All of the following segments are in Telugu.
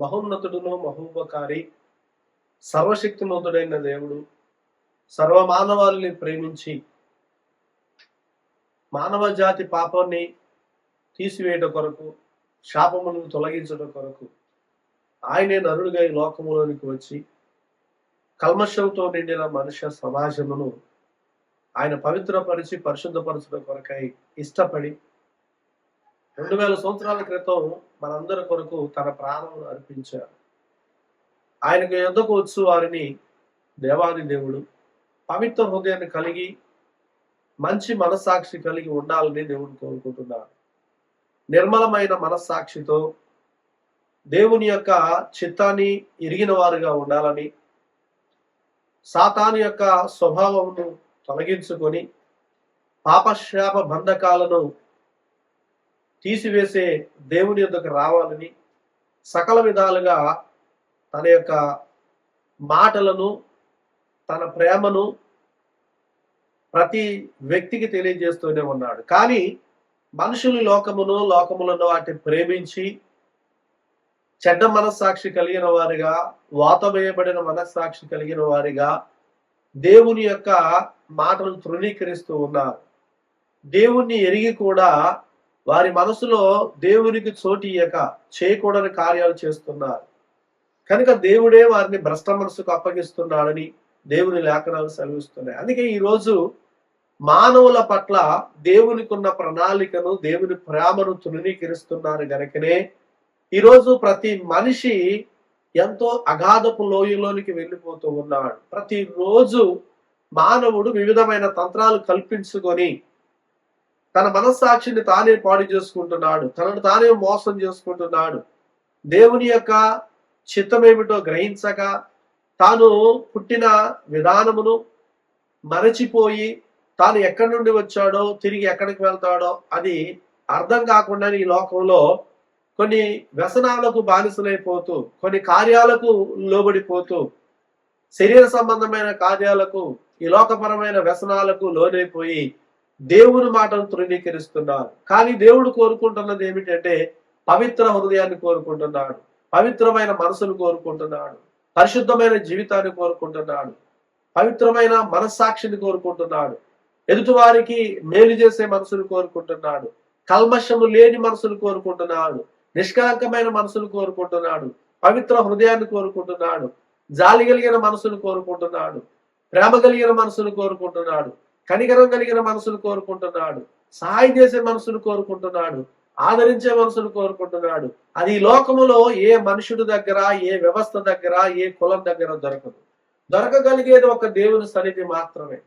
మహోన్నతుడును మహోపకారి సర్వశక్తిమంతుడైన దేవుడు సర్వమానవాళిని ప్రేమించి మానవ జాతి పాపాన్ని తీసివేయట కొరకు శాపములను తొలగించడం కొరకు ఆయనే నరుడుగా ఈ లోకములోనికి వచ్చి కల్మషంతో నిండిన మనుష్య సమాజమును ఆయన పవిత్రపరిచి పరిశుద్ధపరచడం కొరకై ఇష్టపడి రెండు వేల సంవత్సరాల క్రితం మనందరి కొరకు తన ప్రాణం అర్పించారు ఆయనకు యుద్ధకు వచ్చు వారిని దేవాది దేవుడు? పవిత్ర హృదయాన్ని కలిగి మంచి మనస్సాక్షి కలిగి ఉండాలని దేవుడు కోరుకుంటున్నాడు. నిర్మలమైన మనస్సాక్షితో దేవుని యొక్క చిత్తాన్ని ఇరిగిన వారుగా ఉండాలని సాతాను యొక్క స్వభావమును తొలగించుకొని పాపశాప బంధకాలను తీసివేసే దేవుని యొద్దకు రావాలని సకల విధాలుగా తన యొక్క మాటలను తన ప్రేమను ప్రతి వ్యక్తికి తెలియజేస్తూనే ఉన్నాడు. కానీ మనుషులు లోకమును లోకములను వాటిని ప్రేమించి చెడ్డ మనస్సాక్షి కలిగిన వారిగా వాతమేయబడిన మనస్సాక్షి కలిగిన వారిగా దేవుని యొక్క మాటలు తృణీకరిస్తూ ఉన్నారు. దేవుణ్ణి ఎరిగి కూడా వారి మనసులో దేవునికి చోటు ఇయ్యక చేయకూడని కార్యాలు చేస్తున్నారు. కనుక దేవుడే వారిని భ్రష్ట మనసుకు అప్పగిస్తున్నాడని దేవుని లేఖనాలు సెలవిస్తున్నాయి. అందుకే ఈరోజు మానవుల పట్ల దేవునికి ఉన్న ప్రణాళికను దేవుని ప్రేమను తృణీకరిస్తున్నారు గనుకనే. ఈరోజు ప్రతి మనిషి ఎంతో అగాధపు లోయలోనికి వెళ్ళిపోతూ ఉన్నాడు. ప్రతిరోజు మానవుడు వివిధమైన తంత్రాలు కల్పించుకొని తన మనస్సాక్షిని తానే పాడు చేసుకుంటున్నాడు. తనను తానే మోసం చేసుకుంటున్నాడు. దేవుని యొక్క చిత్తమేమిటో గ్రహించక తాను పుట్టిన విధానమును మరచిపోయి తాను ఎక్కడి నుండి వచ్చాడో తిరిగి ఎక్కడికి వెళ్తాడో అది అర్థం కాకుండా ఈ లోకంలో కొన్ని వ్యసనాలకు బానిసలైపోతూ కొన్ని కార్యాలకు లోబడిపోతూ శరీర సంబంధమైన కార్యాలకు ఈ లోకపరమైన వ్యసనాలకు లోనైపోయి దేవుని మాటను తృణీకరిస్తున్నారు. కానీ దేవుడు కోరుకుంటున్నది ఏమిటంటే పవిత్ర హృదయాన్ని కోరుకుంటున్నాడు. పవిత్రమైన మనసును కోరుకుంటున్నాడు. పరిశుద్ధమైన జీవితాన్ని కోరుకుంటున్నాడు. పవిత్రమైన మనస్సాక్షిని కోరుకుంటున్నాడు. ఎదుటివారికి మేలు చేసే మనసును కోరుకుంటున్నాడు. కల్మషము లేని మనసును కోరుకుంటున్నాడు. నిష్కలంకమైన మనసును కోరుకుంటున్నాడు. పవిత్ర హృదయాన్ని కోరుకుంటున్నాడు. జాలి కలిగిన మనసును కోరుకుంటున్నాడు. ప్రేమ కలిగిన మనసును కోరుకుంటున్నాడు. కనికరం కలిగిన మనసును కోరుకుంటున్నాడు. సహాయం చేసే మనసును కోరుకుంటున్నాడు. ఆదరించే మనసును కోరుకుంటున్నాడు. అది ఈ లోకములో ఏ మనుషుడి దగ్గర ఏ వ్యవస్థ దగ్గర ఏ కులం దగ్గర దొరకదు. దొరకగలిగేది ఒక దేవుని సన్నిధి మాత్రమే.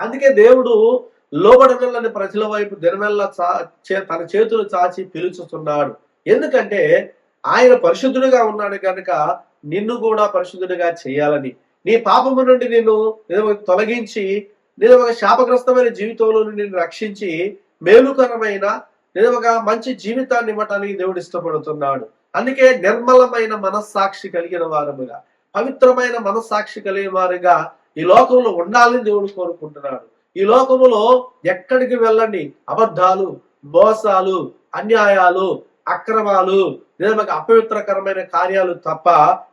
అందుకే దేవుడు లోబడనల్లని ప్రజల వైపు దినమెల్ల చా చే- తన చేతులు చాచి పిలుచుతున్నాడు. ఎందుకంటే ఆయన పరిశుద్ధుడిగా ఉన్నాడు కనుక నిన్ను కూడా పరిశుద్ధుడిగా చేయాలని. నీ పాపము నుండి నిన్ను తొలగించి నేను ఒక శాపగ్రస్తమైన జీవితంలో నేను నిన్ను రక్షించి మేలుకరమైన నేను ఒక మంచి జీవితాన్ని ఇవ్వటానికి దేవుడు ఇష్టపడుతున్నాడు. అందుకే నిర్మలమైన మనస్సాక్షి కలిగిన వారముగా పవిత్రమైన మనస్సాక్షి కలిగిన వారుగా ఈ లోకంలో ఉండాలని దేవుడు కోరుకుంటున్నాడు. ఈ లోకములో ఎక్కడికి వెళ్ళండి? అబద్ధాలు మోసాలు అన్యాయాలు అక్రమాలు లేదా అపవిత్రకరమైన కార్యాలు తప్ప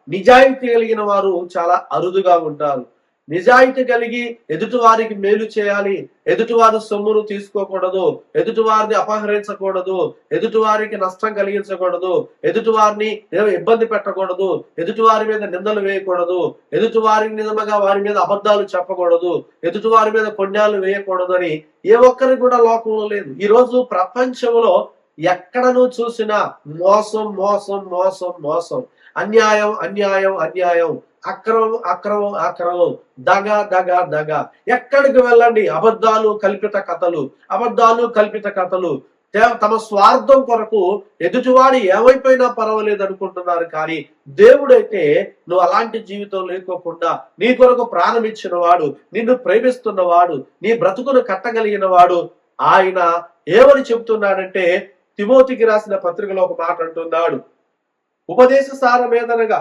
నిజాయితీ కలిగిన వారు చాలా అరుదుగా ఉంటారు. నిజాయితీ కలిగి ఎదుటివారికి మేలు చేయాలి. ఎదుటివారి సొమ్మును తీసుకోకూడదు. ఎదుటివారిని అపహరించకూడదు. ఎదుటివారికి నష్టం కలిగించకూడదు. ఎదుటివారిని ఇబ్బంది పెట్టకూడదు. ఎదుటివారి మీద నిందలు వేయకూడదు. ఎదుటివారికి నిజముగా వారి మీద అబద్ధాలు చెప్పకూడదు. ఎదుటివారి మీద పుణ్యాలు వేయకూడదు అని ఏ ఒక్కరికి కూడా లోకంలో లేదు. ఈ రోజు ప్రపంచంలో ఎక్కడను చూసినా మోసం మోసం మోసం మోసం. అన్యాయం అన్యాయం అన్యాయం. అక్రమం అక్రమం అక్రమం. దగ దగ దగ. ఎక్కడికి వెళ్ళండి? అబద్ధాలు కల్పిత కథలు. అబద్ధాలు కల్పిత కథలు. తమ స్వార్థం కొరకు ఎదుటివాడు ఏమైపోయినా పర్వాలేదు అనుకుంటున్నారు కానీ దేవుడైతే నువ్వు అలాంటి జీవితం లేకోకుండా నీ కొరకు ప్రాణం ఇచ్చిన వాడు నిన్ను ప్రేమిస్తున్నవాడు నీ బ్రతుకును కట్టగలిగిన వాడు ఆయన ఏమని చెప్తున్నాడంటే తిమోతికి రాసిన పత్రికలో ఒక మాట అంటున్నాడు. ఉపదేశ సారమేదనగా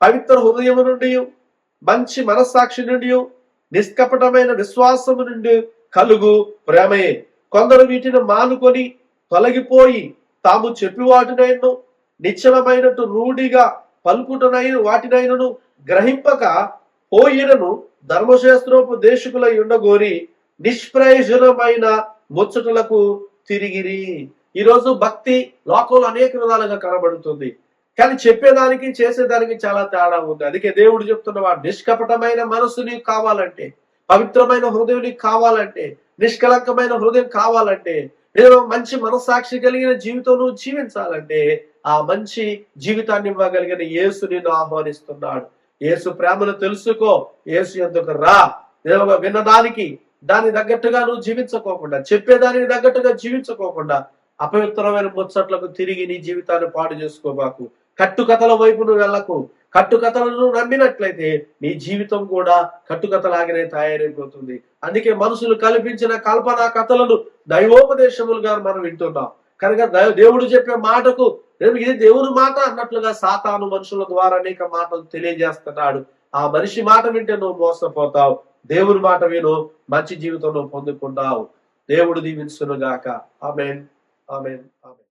పవిత్ర హృదయం నుండి మంచి మనస్సాక్షి నుండి నిష్కపటమైన విశ్వాసము నుండి కలుగు ప్రేమయే కొందరు వీటిని మానుకొని తొలగిపోయి తాము చెప్పివాటినైను నిశ్చలమైనట్టు రూఢిగా పలుకుటనైన వాటినైనను గ్రహింపక పోయినను ధర్మశాస్త్రోపదేశకులై ఉండగోరి నిష్ప్రయోజనమైన ముచ్చటలకు తిరిగిరి. ఈరోజు భక్తి లోకంలో అనేక విధాలుగా కనబడుతుంది. కానీ చెప్పేదానికి చేసేదానికి చాలా తేడా ఉంది. అందుకే దేవుడు చెప్తున్నవాడు నిష్కపటమైన మనస్సు నీకు కావాలంటే పవిత్రమైన హృదయం నీకు కావాలంటే నిష్కలంకమైన హృదయం కావాలంటే నేను మంచి మనస్సాక్షి కలిగిన జీవితం నువ్వు జీవించాలంటే ఆ మంచి జీవితాన్ని ఇవ్వగలిగిన యేసు నిన్ను ఆహ్వానిస్తున్నాడు. యేసు ప్రేమను తెలుసుకో. యేసు ఎందుకు రా? నేను విన్నదానికి దాని తగ్గట్టుగా నువ్వు జీవించుకోకుండా చెప్పేదానికి తగ్గట్టుగా జీవించుకోకుండా అపవిత్రమైన ముచ్చట్లకు తిరిగి నీ జీవితాన్ని పాడు చేసుకోబాకు కట్టుకథల వైపును వెళ్ళకు. కట్టుకథలను నమ్మినట్లయితే నీ జీవితం కూడా కట్టుకథలాగానే తయారైపోతుంది. అందుకే మనుషులు కల్పించిన కల్పనా కథలను దైవోపదేశములుగా మనం వింటున్నాం. కనుక దేవుడు చెప్పే మాటకు ఇది దేవుని మాట అన్నట్లుగా సాతాను మనుషుల ద్వారా అనేక మాటలు తెలియజేస్తున్నాడు. ఆ మనిషి మాట వింటే నువ్వు మోసపోతావు. దేవుని మాట విను మంచి జీవితం నువ్వు పొందుకుంటావు. దేవుడు దీవించును గాక ఆమెన్. ఆమెన్. ఆమెన్.